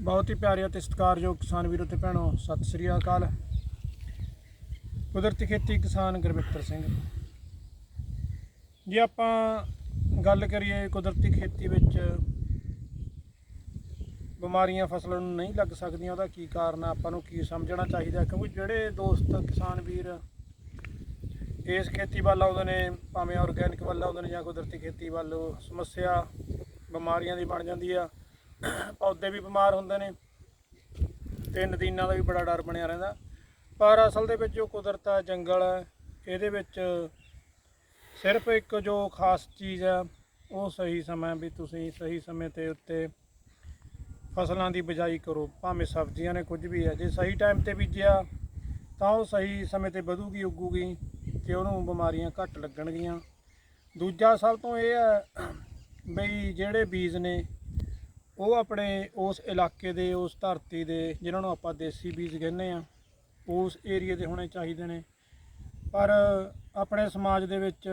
ਬਹੁਤ ਹੀ ਪਿਆਰੇ ਅਤੇ ਸਤਿਕਾਰਯੋਗ ਕਿਸਾਨ ਵੀਰੋ ਤੇ ਭੈਣੋ, ਸਤਿ ਸ੍ਰੀ ਅਕਾਲ। ਕੁਦਰਤੀ ਖੇਤੀ ਕਿਸਾਨ ਗੁਰਮਿੱਤਰ ਸਿੰਘ। ਜੇ ਆਪਾਂ ਗੱਲ ਕਰੀਏ ਕੁਦਰਤੀ ਖੇਤੀ ਵਿੱਚ ਬਿਮਾਰੀਆਂ ਫਸਲਾਂ ਨੂੰ ਨਹੀਂ ਲੱਗ ਸਕਦੀਆਂ, ਉਹਦਾ ਕੀ ਕਾਰਨ ਆ? ਆਪਾਂ ਨੂੰ ਕੀ ਸਮਝਣਾ ਚਾਹੀਦਾ? ਕਿਉਂਕਿ ਜਿਹੜੇ ਦੋਸਤ ਕਿਸਾਨ ਵੀਰ ਇਸ ਖੇਤੀ ਵੱਲ ਆਉਂਦੇ ਨੇ, ਭਾਵੇਂ ਆਰਗੈਨਿਕ ਵੱਲ ਆਉਂਦੇ ਨੇ ਜਾਂ ਕੁਦਰਤੀ ਖੇਤੀ ਵੱਲ ਸਮੱਸਿਆ ਬਿਮਾਰੀਆਂ ਦੀ ਬਣ ਜਾਂਦੀ ਆ। ਪੌਦੇ ਵੀ ਬਿਮਾਰ ਹੁੰਦੇ ਨੇ। ਤੇ ਨਦੀਨਾਂ ਦਾ ਵੀ ਬੜਾ ਡਰ ਬਣਿਆ ਰਹਿੰਦਾ। ਪਰ ਅਸਲ ਦੇ ਵਿੱਚ ਜੋ ਕੁਦਰਤ ਆ, ਜੰਗਲ ਹੈ ਇਹਦੇ ਵਿੱਚ ਸਿਰਫ ਇੱਕ ਜੋ ਖਾਸ ਚੀਜ਼ ਆ, ਉਹ ਸਹੀ ਸਮਾਂ ਵੀ ਤੁਸੀਂ ਸਹੀ ਸਮੇਂ ਤੇ ਉੱਤੇ ਫਸਲਾਂ ਦੀ ਬਿਜਾਈ ਕਰੋ। ਭਾਵੇਂ ਸਬਜ਼ੀਆਂ ਨੇ ਕੁਝ ਵੀ ਹੈ ਜੇ ਸਹੀ ਟਾਈਮ ਤੇ ਬੀਜਿਆ, ਤਾਂ ਉਹ ਸਹੀ ਸਮੇਂ ਤੇ ਵਧੂਗੀ, ਉੱਗੂਗੀ ਤੇ ਉਹਨੂੰ ਬਿਮਾਰੀਆਂ ਘੱਟ ਲੱਗਣਗੀਆਂ। ਦੂਜਾ ਸਭ ਤੋਂ ਇਹ ਹੈ ਬਈ ਜਿਹੜੇ ਬੀਜ ਨੇ ਉਹ ਆਪਣੇ ਉਸ ਇਲਾਕੇ ਦੇ, ਉਸ ਧਰਤੀ ਦੇ, ਜਿਨ੍ਹਾਂ ਨੂੰ ਆਪਾਂ ਦੇਸੀ ਬੀਜ ਕਹਿੰਦੇ ਆ ਉਸ ਏਰੀਏ ਦੇ ਹੋਣੇ ਚਾਹੀਦੇ ਨੇ। ਪਰ ਆਪਣੇ ਸਮਾਜ ਦੇ ਵਿੱਚ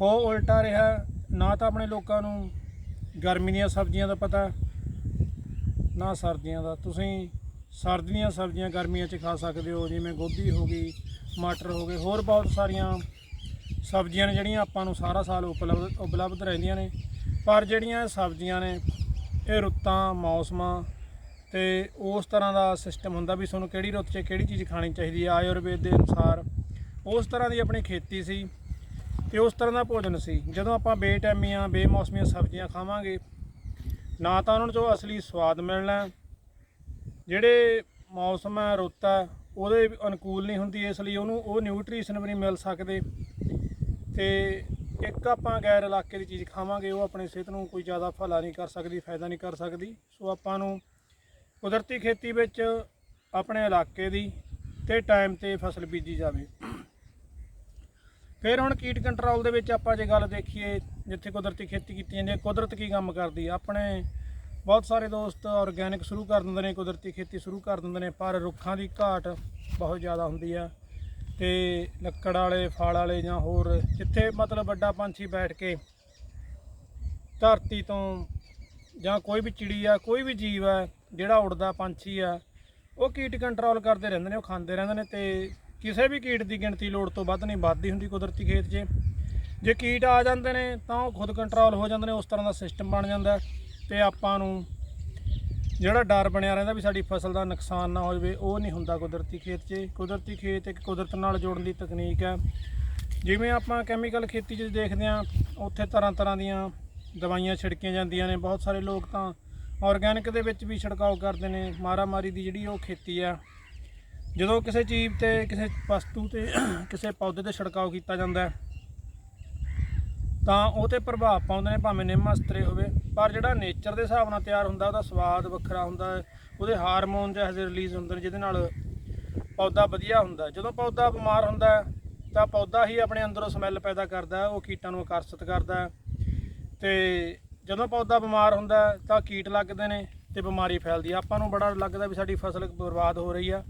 ਹੋ ਉਲਟਾ ਰਿਹਾ, ਨਾ ਤਾਂ ਆਪਣੇ ਲੋਕਾਂ ਨੂੰ ਗਰਮੀ ਦੀਆਂ ਸਬਜ਼ੀਆਂ ਦਾ ਪਤਾ, ਨਾ ਸਰਦੀਆਂ ਦਾ। ਤੁਸੀਂ ਸਰਦੀਆਂ ਦੀਆਂ ਸਬਜ਼ੀਆਂ ਗਰਮੀਆਂ 'ਚ ਖਾ ਸਕਦੇ ਹੋ, ਜਿਵੇਂ ਗੋਭੀ ਹੋ ਗਈ, ਮਟਰ ਹੋ ਗਏ, ਹੋਰ ਬਹੁਤ ਸਾਰੀਆਂ ਸਬਜ਼ੀਆਂ ਨੇ ਜਿਹੜੀਆਂ ਆਪਾਂ ਨੂੰ ਸਾਰਾ ਸਾਲ ਉਪਲਬਧ ਉਪਲਬਧ ਰਹਿੰਦੀਆਂ ਨੇ। ਪਰ ਜਿਹੜੀਆਂ ਇਹ ਸਬਜ਼ੀਆਂ ਨੇ, ਇਹ ਰੁੱਤਾਂ, ਮੌਸਮਾਂ ਤੇ ਉਸ ਤਰ੍ਹਾਂ ਦਾ ਸਿਸਟਮ ਹੁੰਦਾ ਵੀ ਤੁਹਾਨੂੰ ਕਿਹੜੀ ਰੁੱਤ 'ਚ ਕਿਹੜੀ ਚੀਜ਼ ਖਾਣੀ ਚਾਹੀਦੀ ਹੈ ਆਯੁਰਵੇਦ ਦੇ ਅਨੁਸਾਰ ਉਸ ਤਰ੍ਹਾਂ ਦੀ ਆਪਣੀ ਖੇਤੀ ਸੀ ਤੇ ਉਸ ਤਰ੍ਹਾਂ ਦਾ ਭੋਜਨ ਸੀ। ਜਦੋਂ ਆਪਾਂ ਬੇਟੈਮੀਆਂ ਬੇਮੌਸਮੀਆਂ ਸਬਜ਼ੀਆਂ ਖਾਵਾਂਗੇ, ਨਾ ਤਾਂ ਉਹਨਾਂ ਨੂੰ 'ਚੋਂ ਅਸਲੀ ਸਵਾਦ ਮਿਲਣਾ, ਜਿਹੜੇ ਮੌਸਮ ਹੈ, ਰੁੱਤ ਹੈ, ਉਹਦੇ ਅਨੁਕੂਲ ਨਹੀਂ ਹੁੰਦੀ, ਇਸ ਲਈ ਉਹਨੂੰ ਉਹ ਨਿਊਟ੍ਰੀਸ਼ਨ ਵੀ ਨਹੀਂ ਮਿਲ ਸਕਦੇ ਤੇ ਇੱਕ ਆਪਾਂ ਗੈਰ ਇਲਾਕੇ ਦੀ ਚੀਜ਼ ਖਾਵਾਂਗੇ, ਉਹ ਆਪਣੀ ਸਿਹਤ ਨੂੰ ਕੋਈ ਜ਼ਿਆਦਾ ਭਲਾ ਨਹੀਂ ਕਰ ਸਕਦੀ, ਫਾਇਦਾ ਨਹੀਂ ਕਰ ਸਕਦੀ। ਸੋ ਆਪਾਂ ਨੂੰ ਕੁਦਰਤੀ ਖੇਤੀ ਵਿੱਚ ਆਪਣੇ ਇਲਾਕੇ ਦੀ ਤੇ ਟਾਈਮ ਤੇ ਫਸਲ ਬੀਜੀ ਜਾਵੇ। ਫਿਰ ਹੁਣ ਕੀਟ ਕੰਟਰੋਲ ਦੇ ਵਿੱਚ ਆਪਾਂ ਜੇ ਗੱਲ ਦੇਖੀਏ, ਜਿੱਥੇ ਕੁਦਰਤੀ ਖੇਤੀ ਕੀਤੀ ਜਾਂਦੀ ਹੈ, ਕੁਦਰਤ ਕੀ ਕੰਮ ਕਰਦੀ ਆਪਣੇ ਬਹੁਤ ਸਾਰੇ ਦੋਸਤ ਆਰਗੈਨਿਕ ਸ਼ੁਰੂ ਕਰ ਦਿੰਦੇ ਨੇ, ਕੁਦਰਤੀ ਖੇਤੀ ਸ਼ੁਰੂ ਕਰ ਦਿੰਦੇ ਨੇ, ਪਰ ਰੁੱਖਾਂ ਦੀ ਘਾਟ ਬਹੁਤ ਜ਼ਿਆਦਾ ਹੁੰਦੀ ਆ। ਤੇ ਲੱਕੜ ਵਾਲੇ, ਫਲ ਵਾਲੇ ਜਾਂ ਹੋਰ ਜਿੱਥੇ ਮਤਲਬ ਵੱਡਾ ਪੰਛੀ ਬੈਠ ਕੇ ਧਰਤੀ ਤੋਂ ਜਾਂ ਕੋਈ ਵੀ ਚਿੜੀ ਆ, ਕੋਈ ਵੀ ਜੀਵ ਆ, ਜਿਹੜਾ ਉੜਦਾ ਪੰਛੀ ਆ, ਉਹ ਕੀਟ ਕੰਟਰੋਲ ਕਰਦੇ ਰਹਿੰਦੇ ਨੇ, ਉਹ ਖਾਂਦੇ ਰਹਿੰਦੇ ਨੇ ਤੇ ਕਿਸੇ ਵੀ ਕੀਟ ਦੀ ਗਿਣਤੀ ਲੋੜ ਤੋਂ ਵੱਧ ਨਹੀਂ ਵੱਧਦੀ ਹੁੰਦੀ ਕੁਦਰਤੀ ਖੇਤ 'ਚ। ਜੇ ਕੀਟ ਆ ਜਾਂਦੇ ਨੇ ਤਾਂ ਉਹ ਖੁਦ ਕੰਟਰੋਲ ਹੋ ਜਾਂਦੇ ਨੇ, ਉਸ ਤਰ੍ਹਾਂ ਦਾ ਸਿਸਟਮ ਬਣ ਜਾਂਦਾ। ਹੈ ਤੇ ਆਪਾਂ ਨੂੰ ਜਿਹੜਾ ਡਰ ਬਣਿਆ ਰਹਿੰਦਾ ਵੀ ਸਾਡੀ ਫਸਲ ਦਾ ਨੁਕਸਾਨ ਨਾ ਹੋ ਜਾਵੇ, ਉਹ ਨਹੀਂ ਹੁੰਦਾ ਕੁਦਰਤੀ ਖੇਤ 'ਚ। ਕੁਦਰਤੀ ਖੇਤ ਇੱਕ ਕੁਦਰਤ ਨਾਲ ਜੋੜਨ ਦੀ ਤਕਨੀਕ ਹੈ। ਜਿਵੇਂ ਆਪਾਂ ਕੈਮੀਕਲ ਖੇਤੀ 'ਚ ਦੇਖਦੇ ਹਾਂ, ਉੱਥੇ ਤਰ੍ਹਾਂ ਤਰ੍ਹਾਂ ਦੀਆਂ ਦਵਾਈਆਂ ਛਿੜਕੀਆਂ ਜਾਂਦੀਆਂ ਨੇ। ਬਹੁਤ ਸਾਰੇ ਲੋਕ ਤਾਂ ਆਰਗੈਨਿਕ ਦੇ ਵਿੱਚ ਵੀ ਛਿੜਕਾਓ ਕਰਦੇ ਨੇ। ਮਾਰਾਮਾਰੀ ਦੀ ਜਿਹੜੀ ਉਹ ਖੇਤੀ ਆ ਜਦੋਂ ਕਿਸੇ ਚੀਜ਼ ਤੇ, ਕਿਸੇ ਵਸਤੂ ਤੇ, ਕਿਸੇ ਪੌਦੇ ਤੇ ਛਿੜਕਾਓ ਕੀਤਾ ਜਾਂਦਾ ਹੈ ਤਾਂ ਉਹ ਤੇ ਪ੍ਰਭਾਵ ਪਾਉਂਦੇ ਨੇ, ਭਾਵੇਂ ਨਿੰਮ ਅਸਤਰੇ ਹੋਵੇ, ਪਰ ਜਿਹੜਾ ਨੇਚਰ ਦੇ ਹਿਸਾਬ ਨਾਲ ਤਿਆਰ ਹੁੰਦਾ, ਉਹਦਾ ਸਵਾਦ ਵੱਖਰਾ ਹੁੰਦਾ ਹੈ, ਉਹਦੇ ਹਾਰਮੋਨ ਜਿਹੇ ਜਿਹੇ ਰਿਲੀਜ਼ ਹੁੰਦੇ ਨੇ, ਜਿਹਦੇ ਨਾਲ ਪੌਦਾ ਵਧੀਆ ਹੁੰਦਾ ਜਦੋਂ ਪੌਦਾ ਬਿਮਾਰ ਹੁੰਦਾ ਤਾਂ ਪੌਦਾ ਹੀ ਆਪਣੇ ਅੰਦਰੋਂ ਸਮੈਲ ਪੈਦਾ ਕਰਦਾ ਉਹ ਕੀਟਾਂ ਨੂੰ ਆਕਰਸ਼ਿਤ ਕਰਦਾ ਹੈ। ਤੇ ਜਦੋਂ ਪੌਦਾ ਬਿਮਾਰ ਹੁੰਦਾ ਤਾਂ ਕੀਟ ਲੱਗਦੇ ਨੇ ਤੇ ਬਿਮਾਰੀ ਫੈਲਦੀ ਹੈ। ਆਪਾਂ ਨੂੰ ਬੜਾ ਲੱਗਦਾ ਵੀ ਸਾਡੀ ਫਸਲ ਬਰਬਾਦ ਹੋ ਰਹੀ ਆ।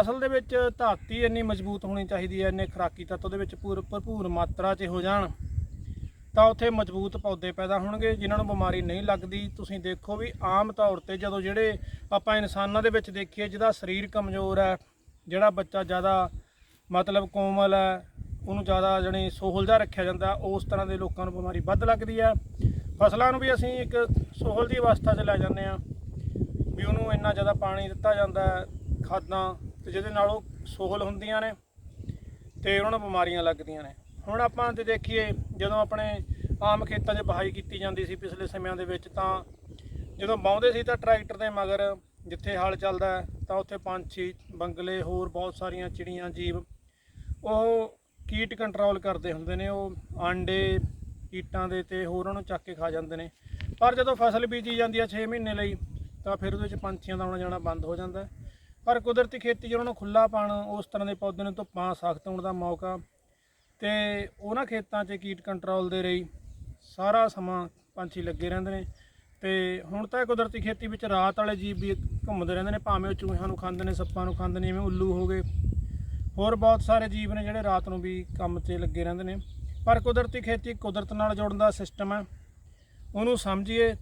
ਅਸਲ ਦੇ ਵਿੱਚ ਧਾਤੀ ਇੰਨੀ ਮਜ਼ਬੂਤ ਹੋਣੀ ਚਾਹੀਦੀ ਹੈ, ਇੰਨੇ ਖੁਰਾਕੀ ਤੱਤ ਉਹਦੇ ਵਿੱਚ ਪੂਰ ਭਰਪੂਰ ਮਾਤਰਾ 'ਚ ਹੋ ਜਾਣ। ਤਾਂ ਉੱਥੇ ਮਜ਼ਬੂਤ ਪੌਦੇ ਪੈਦਾ ਹੋਣਗੇ, ਜਿਨ੍ਹਾਂ ਨੂੰ ਬਿਮਾਰੀ ਨਹੀਂ ਲੱਗਦੀ। ਤੁਸੀਂ ਦੇਖੋ ਵੀ ਆਮ ਤੌਰ ਤੇ ਜਦੋਂ ਜਿਹੜੇ ਆਪਾਂ ਇਨਸਾਨਾਂ ਦੇ ਵਿੱਚ ਦੇਖੀਏ, ਜਿਹਦਾ ਸਰੀਰ ਕਮਜ਼ੋਰ ਹੈ, ਜਿਹੜਾ ਬੱਚਾ ਜ਼ਿਆਦਾ ਮਤਲਬ ਕੋਮਲ ਹੈ, ਉਹਨੂੰ ਜ਼ਿਆਦਾ ਜਣੀ ਸੋਹਲ ਜਿਹਾ ਰੱਖਿਆ ਜਾਂਦਾ, ਉਸ ਤਰ੍ਹਾਂ ਦੇ ਲੋਕਾਂ ਨੂੰ ਬਿਮਾਰੀ ਵੱਧ ਲੱਗਦੀ ਹੈ। ਫਸਲਾਂ ਨੂੰ ਵੀ ਅਸੀਂ ਇੱਕ ਸੋਹਲ ਦੀ ਅਵਸਥਾ 'ਚ ਲੈ ਜਾਂਦੇ ਆ ਵੀ ਉਹਨੂੰ ਇੰਨਾ ਜ਼ਿਆਦਾ ਪਾਣੀ ਦਿੱਤਾ ਜਾਂਦਾ ਖਾਦਾਂ, ਤੇ ਜਿਹਦੇ ਨਾਲ ਉਹ ਸੋਹਲ ਹੁੰਦੀਆਂ ਨੇ, ਤੇ ਉਹਨਾਂ ਨੂੰ ਬਿਮਾਰੀਆਂ ਲੱਗਦੀਆਂ ਨੇ। ਹੁਣ ਆਪਾਂ ਜੇ ਦੇਖੀਏ, ਜਦੋਂ ਆਪਣੇ ਆਮ ਖੇਤਾਂ 'ਚ ਬਹਾਈ ਕੀਤੀ ਜਾਂਦੀ ਸੀ ਪਿਛਲੇ ਸਮਿਆਂ ਦੇ ਵਿੱਚ, ਤਾਂ ਜਦੋਂ ਬਾਉਂਦੇ ਸੀ ਤਾਂ ਟਰੈਕਟਰ ਦੇ ਮਗਰ ਜਿੱਥੇ ਹਲ ਚੱਲਦਾ ਤਾਂ ਉੱਥੇ ਪੰਛੀ, ਬੰਗਲੇ, ਹੋਰ ਬਹੁਤ ਸਾਰੀਆਂ ਚਿੜੀਆਂ, ਜੀਵ, ਉਹ ਕੀਟ ਕੰਟਰੋਲ ਕਰਦੇ ਹੁੰਦੇ ਨੇ, ਉਹ ਆਂਡੇ, ਕੀਟਾਂ ਦੇ ਤੇ ਹੋਰਾਂ ਨੂੰ ਚੱਕ ਕੇ ਖਾ ਜਾਂਦੇ ਨੇ। ਪਰ ਜਦੋਂ ਫਸਲ ਬੀਜੀ ਜਾਂਦੀ ਹੈ 6 ਮਹੀਨੇ ਲਈ, ਤਾਂ ਫਿਰ ਉਹਦੇ ਵਿੱਚ ਪੰਛੀਆਂ ਦਾ ਆਉਣਾ ਜਾਣਾ ਬੰਦ ਹੋ ਜਾਂਦਾ ਪਰ ਕੁਦਰਤੀ ਖੇਤੀ 'ਚ ਉਹਨਾਂ ਨੂੰ ਖੁੱਲਾ ਪਾਣ ਉਸ ਤਰ੍ਹਾਂ ਦੇ ਪੌਦੇ ਨੂੰ ਧੁੱਪਾਂ, ਸਖਤ ਹੋਣ ਦਾ ਮੌਕਾ ਤੇ ਉਹਨਾਂ ਖੇਤਾਂ 'ਚ ਕੀਟ ਕੰਟਰੋਲ ਦੇ ਰਹੀ। ਸਾਰਾ ਸਮਾਂ ਪੰਛੀ ਲੱਗੇ ਰਹਿੰਦੇ ਨੇ। ਤੇ ਹੁਣ ਤਾਂ ਕੁਦਰਤੀ ਖੇਤੀ ਵਿੱਚ ਰਾਤ ਵਾਲੇ ਜੀਵ ਵੀ ਘੁੰਮਦੇ ਰਹਿੰਦੇ ਨੇ, ਭਾਵੇਂ ਉਹ ਚੂਹਿਆਂ ਨੂੰ ਖਾਂਦੇ ਨੇ, ਸੱਪਾਂ ਨੂੰ ਖਾਂਦੇ ਨੇ ਜਿਵੇਂ ਉੱਲੂ ਹੋ ਗਏ। ਹੋਰ ਬਹੁਤ ਸਾਰੇ ਜੀਵ ਨੇ ਜਿਹੜੇ ਰਾਤ ਨੂੰ ਵੀ ਕੰਮ 'ਤੇ ਲੱਗੇ ਰਹਿੰਦੇ ਨੇ। ਪਰ ਕੁਦਰਤੀ ਖੇਤੀ ਕੁਦਰਤ ਨਾਲ ਜੋੜਨ ਦਾ ਸਿਸਟਮ ਹੈ। ਉਹਨੂੰ ਸਮਝੀਏ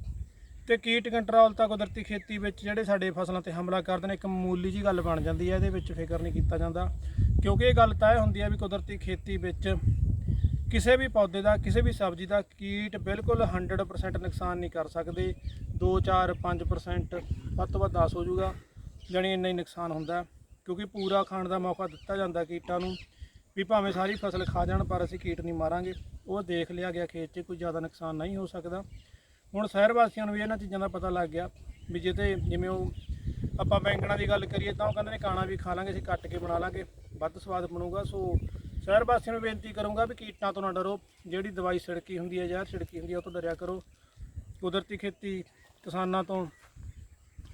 ਤੇ ਕੀਟ ਕੰਟਰੋਲ ਤਾਂ ਕੁਦਰਤੀ ਖੇਤੀ ਵਿੱਚ ਜਿਹੜੇ ਸਾਡੇ ਫਸਲਾਂ ਤੇ ਹਮਲਾ ਕਰਦੇ ਨੇ, ਇੱਕ ਮਾਮੂਲੀ ਜੀ ਗੱਲ ਬਣ ਜਾਂਦੀ ਹੈ, ਇਹਦੇ ਵਿੱਚ ਫਿਕਰ ਨਹੀਂ ਕੀਤਾ ਜਾਂਦਾ। ਕਿਉਂਕਿ ਇਹ ਗੱਲ ਤਾਂ ਇਹ ਹੁੰਦੀ ਹੈ ਵੀ ਕੁਦਰਤੀ ਖੇਤੀ ਵਿੱਚ ਕਿਸੇ ਵੀ ਪੌਦੇ ਦਾ, ਕਿਸੇ ਵੀ ਸਬਜ਼ੀ ਦਾ ਕੀਟ ਬਿਲਕੁਲ 100% ਨੁਕਸਾਨ ਨਹੀਂ ਕਰ ਸਕਦੇ। 2 4 5% ਵੱਧ ਤੋਂ ਵੱਧ 10 ਹੋ ਜਾਊਗਾ, ਜਾਣੀ ਇੰਨਾ ਹੀ ਨੁਕਸਾਨ ਹੁੰਦਾ ਕਿਉਂਕਿ ਪੂਰਾ ਖਾਣ ਦਾ ਮੌਕਾ ਦਿੱਤਾ ਜਾਂਦਾ ਕੀਟਾਂ ਨੂੰ ਵੀ ਭਾਵੇਂ ਸਾਰੀ ਫਸਲ ਖਾ ਜਾਣ, ਪਰ ਅਸੀਂ ਕੀਟ ਨਹੀਂ ਮਾਰਾਂਗੇ। ਉਹ ਦੇਖ ਲਿਆ ਗਿਆ ਖੇਤ 'ਚ, ਕੋਈ ਜ਼ਿਆਦਾ ਨੁਕਸਾਨ ਨਹੀਂ ਹੋ ਸਕਦਾ। ਹੁਣ ਸ਼ਹਿਰ ਵਾਸੀਆਂ ਨੂੰ ਵੀ ਇਹਨਾਂ ਚੀਜ਼ਾਂ ਦਾ ਪਤਾ ਲੱਗ ਗਿਆ ਵੀ ਜਿੱਤੇ ਜਿਵੇਂ ਉਹ ਆਪਾਂ ਬੈਂਗਣਾ ਦੀ ਗੱਲ ਕਰੀਏ ਤਾਂ ਉਹ ਕਹਿੰਦੇ ਨੇ ਕਾਣਾ ਵੀ ਖਾ ਲਾਂਗੇ, ਅਸੀਂ ਕੱਟ ਕੇ ਬਣਾ ਲਾਂਗੇ, ਵੱਧ ਸਵਾਦ ਬਣੂਗਾ। ਸੋ ਸ਼ਹਿਰ ਵਾਸੀਆਂ ਨੂੰ ਬੇਨਤੀ ਕਰੂੰਗਾ ਵੀ ਕੀਟਾਂ ਤੋਂ ਨਾ ਡਰੋ, ਜਿਹੜੀ ਦਵਾਈ ਛਿੜਕੀ ਹੁੰਦੀ ਹੈ, ਜ਼ਹਿਰ ਛਿੜਕੀ ਹੁੰਦੀ ਹੈ, ਉਹ ਤੋਂ ਡਰਿਆ ਕਰੋ। ਕੁਦਰਤੀ ਖੇਤੀ ਕਿਸਾਨਾਂ ਤੋਂ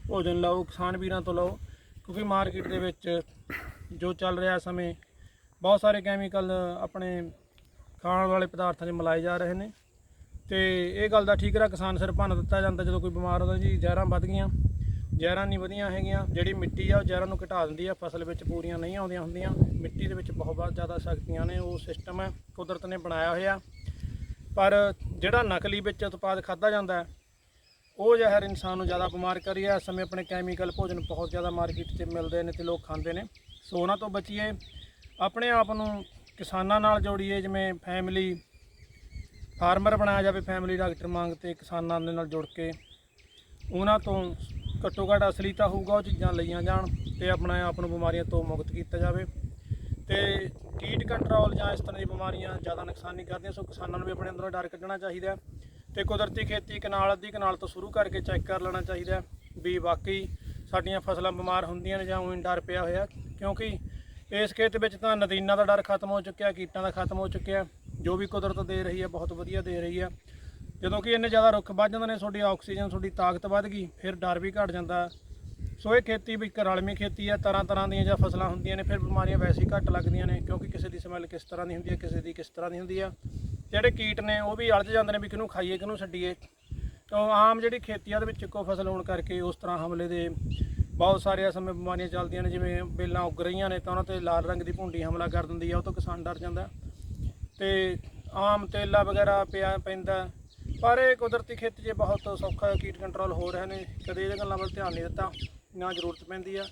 ਭੋਜਨ ਲਓ, ਕਿਸਾਨ ਵੀਰਾਂ ਤੋਂ ਲਓ, ਕਿਉਂਕਿ ਮਾਰਕੀਟ ਦੇ ਵਿੱਚ ਜੋ ਚੱਲ ਰਿਹਾ ਸਮੇਂ, ਬਹੁਤ ਸਾਰੇ ਕੈਮੀਕਲ ਆਪਣੇ ਖਾਣ ਵਾਲੇ ਪਦਾਰਥਾਂ 'ਚ ਮਿਲਾਏ ਜਾ ਰਹੇ ਨੇ। ਤੇ ਇਹ ਗੱਲ ਦਾ ਠੀਕ ਹੈ ਕਿਸਾਨ ਸਿਰ ਭੰਨ ਦਿੱਤਾ ਜਾਂਦਾ ਜਦੋਂ ਕੋਈ ਬਿਮਾਰ ਹੁੰਦਾ ਜੀ, ਜ਼ਹਿਰਾਂ ਵੱਧ ਗਈਆਂ, ਜ਼ਹਿਰਾਂ ਨਹੀਂ ਵਧੀਆਂ ਹੈਗੀਆਂ, ਜਿਹੜੀ ਮਿੱਟੀ ਆ ਉਹ ਜ਼ਹਿਰਾਂ ਨੂੰ ਘਟਾ ਦਿੰਦੀ ਆ, ਫਸਲ ਵਿੱਚ ਪੂਰੀਆਂ ਨਹੀਂ ਆਉਂਦੀਆਂ ਹੁੰਦੀਆਂ, ਮਿੱਟੀ ਦੇ ਵਿੱਚ ਬਹੁਤ ਬਹੁਤ ਜ਼ਿਆਦਾ ਸ਼ਕਤੀਆਂ ਨੇ, ਉਹ ਸਿਸਟਮ ਹੈ ਕੁਦਰਤ ਨੇ ਬਣਾਇਆ ਹੋਇਆ। ਪਰ ਜਿਹੜਾ ਨਕਲੀ ਵਿੱਚ ਉਤਪਾਦ ਖਾਦਾ ਜਾਂਦਾ, ਉਹ ਜ਼ਹਿਰ ਇਨਸਾਨ ਨੂੰ ਜ਼ਿਆਦਾ ਬਿਮਾਰ ਕਰੀ ਹੈ ਇਸ ਸਮੇਂ ਆਪਣੇ ਕੈਮੀਕਲ ਭੋਜਨ ਬਹੁਤ ਜ਼ਿਆਦਾ ਮਾਰਕੀਟ 'ਚ ਮਿਲਦੇ ਨੇ ਤੇ ਲੋਕ ਖਾਂਦੇ ਨੇ। ਸੋ ਉਹਨਾਂ ਤੋਂ ਬਚੀਏ, ਆਪਣੇ ਆਪ ਨੂੰ ਕਿਸਾਨਾਂ ਨਾਲ ਜੋੜੀਏ, ਜਿਵੇਂ ਫੈਮਿਲੀ ਫਾਰਮਰ ਬਣਾਇਆ ਜਾਵੇ ਫੈਮਿਲੀ ਡਾਕਟਰ ਮੰਗ ਤੇ ਕਿਸਾਨਾਂ ਦੇ ਨਾਲ ਜੁੜ ਕੇ। ਉਹਨਾਂ ਤੋਂ ਘੱਟੋ ਘੱਟ ਅਸਲੀ ਤਾਂ ਹੋਊਗਾ ਉਹ ਚੀਜ਼ਾਂ ਲਈਆਂ ਜਾਣ ਤੇ ਆਪਣੇ ਆਪ ਨੂੰ ਬਿਮਾਰੀਆਂ ਤੋਂ ਮੁਕਤ ਕੀਤਾ ਜਾਵੇ। ਤੇ ਕੀਟ ਕੰਟਰੋਲ ਜਾਂ ਇਸ ਤਰ੍ਹਾਂ ਦੀ ਬਿਮਾਰੀਆਂ ਜ਼ਿਆਦਾ ਨੁਕਸਾਨ ਨਹੀਂ ਕਰਦੀਆਂ, ਸੋ ਕਿਸਾਨਾਂ ਨੂੰ ਵੀ ਆਪਣੇ ਅੰਦਰੋਂ ਡਰ ਕੱਢਣਾ ਚਾਹੀਦਾ। ਹੈ ਤੇ ਕੁਦਰਤੀ ਖੇਤੀ ਕਨਾਲ, ਅੱਧੀ ਕਨਾਲ ਤੋਂ ਸ਼ੁਰੂ ਕਰਕੇ ਚੈੱਕ ਕਰ ਲੈਣਾ ਚਾਹੀਦਾ ਵੀ ਵਾਕਈ ਸਾਡੀਆਂ ਫਸਲਾਂ ਬਿਮਾਰ ਹੁੰਦੀਆਂ ਨੇ ਜਾਂ ਉਹੀ ਡਰ ਪਿਆ ਹੋਇਆ। ਕਿਉਂਕਿ ਇਸ ਖੇਤ ਵਿੱਚ ਤਾਂ ਨਦੀਨਾਂ ਦਾ ਡਰ ਖਤਮ ਹੋ ਚੁੱਕਿਆ, ਕੀਟਾਂ ਦਾ ਖਤਮ ਹੋ ਚੁੱਕਿਆ। ਜੋ ਵੀ ਕੁਦਰਤ ਦੇ ਰਹੀ ਹੈ, ਬਹੁਤ ਵਧੀਆ ਦੇ ਰਹੀ ਹੈ। ਜਦੋਂ ਕਿ ਇੰਨੇ ਜ਼ਿਆਦਾ ਰੁੱਖ ਵੱਧ ਜਾਂਦੇ ਨੇ, ਤੁਹਾਡੀ ਆਕਸੀਜਨ, ਤੁਹਾਡੀ ਤਾਕਤ ਵੱਧ ਗਈ, ਫਿਰ ਡਰ ਵੀ ਘਟ ਜਾਂਦਾ। ਸੋ ਇਹ ਖੇਤੀ ਵੀ ਇੱਕ ਰਲਵੀਂ ਖੇਤੀ ਹੈ ਤਰ੍ਹਾਂ ਤਰ੍ਹਾਂ ਦੀਆਂ ਜਾਂ ਫਸਲਾਂ ਹੁੰਦੀਆਂ ਨੇ, ਫਿਰ ਬਿਮਾਰੀਆਂ ਵੈਸੇ ਹੀ ਘੱਟ ਲੱਗਦੀਆਂ ਨੇ, ਕਿਉਂਕਿ ਕਿਸੇ ਦੀ ਸਮੈਲ ਕਿਸ ਤਰ੍ਹਾਂ ਦੀ ਹੁੰਦੀ ਹੈ, ਕਿਸੇ ਦੀ ਕਿਸ ਤਰ੍ਹਾਂ ਦੀ ਹੁੰਦੀ ਆ। ਜਿਹੜੇ ਕੀਟ ਨੇ, ਉਹ ਵੀ ਅਲਝ ਜਾਂਦੇ ਨੇ ਵੀ ਕਿਹਨੂੰ ਖਾਈਏ, ਕਿਹਨੂੰ ਛੱਡੀਏ। ਤਾਂ ਆਮ ਜਿਹੜੀ ਖੇਤੀਆਂ ਦੇ ਵਿੱਚ ਇੱਕੋ ਫਸਲ ਹੋਣ ਕਰਕੇ ਉਸ ਤਰ੍ਹਾਂ ਹਮਲੇ ਦੇ ਬਹੁਤ ਸਾਰੇ ਸਮੇਂ ਬਿਮਾਰੀਆਂ ਚੱਲਦੀਆਂ ਨੇ, ਜਿਵੇਂ ਬੇਲਾਂ ਉੱਗ ਰਹੀਆਂ ਨੇ, ਤਾਂ ਉਹਨਾਂ ਤੇ ਲਾਲ ਰੰਗ ਦੀ ਭੁੰਡੀ ਹਮਲਾ ਕਰ ਦਿੰਦੀ ਆ, ਉਹ ਤੋਂ ਕਿਸਾਨ ਡਰ ਜਾਂਦਾ। ਤੇ ਆਮ ਤੇਲਾ ਵਗੈਰਾ ਪਿਆ ਪੈਂਦਾ। ਪਰ ਇਹ ਕੁਦਰਤੀ ਖੇਤੀ 'ਚ ਬਹੁਤ ਸੌਖਾ ਕੀਟ ਕੰਟਰੋਲ ਹੋ ਰਹੇ ਨੇ। ਕਦੇ ਇਹਦੇ ਗੱਲਾਂ ਵੱਲ ਧਿਆਨ ਨਹੀਂ ਦਿੱਤਾ, ਨਾ ਜ਼ਰੂਰਤ ਪੈਂਦੀ ਆ।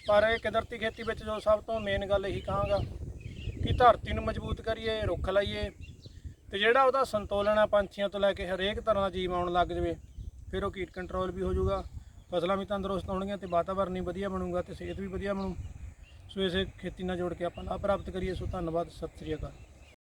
ਪਰ ਇਹ ਕੁਦਰਤੀ ਖੇਤੀ ਵਿੱਚ ਜੋ ਸਭ ਤੋਂ ਮੇਨ ਗੱਲ ਇਹੀ ਕਹਾਂਗਾ ਕਿ ਧਰਤੀ ਨੂੰ ਮਜ਼ਬੂਤ ਕਰੀਏ, ਰੁੱਖ ਲਾਈਏ ਤੇ ਜਿਹੜਾ ਉਹਦਾ ਸੰਤੁਲਨ ਆ ਪੰਛੀਆਂ ਤੋਂ ਲੈ ਕੇ ਹਰੇਕ ਤਰ੍ਹਾਂ ਦਾ ਜੀਵ ਆਉਣ ਲੱਗ ਜਾਵੇ, ਫਿਰ ਉਹ ਕੀਟ ਕੰਟਰੋਲ ਵੀ ਹੋ ਜਾਊਗਾ। ਫਸਲਾਂ ਵੀ ਤੰਦਰੁਸਤ ਹੋਣਗੀਆਂ ਤੇ ਵਾਤਾਵਰਨ ਵੀ ਵਧੀਆ ਬਣੂਗਾ ਤੇ ਸਿਹਤ ਵੀ ਵਧੀਆ ਬਣੂ। ਸੋ ਇਸੇ ਖੇਤੀ ਨਾਲ ਜੋੜ ਕੇ ਆਪਾਂ ਲਾਭ ਪ੍ਰਾਪਤ ਕਰੀਏ। ਸੋ ਧੰਨਵਾਦ, ਸਤਿ ਸ੍ਰੀ ਅਕਾਲ।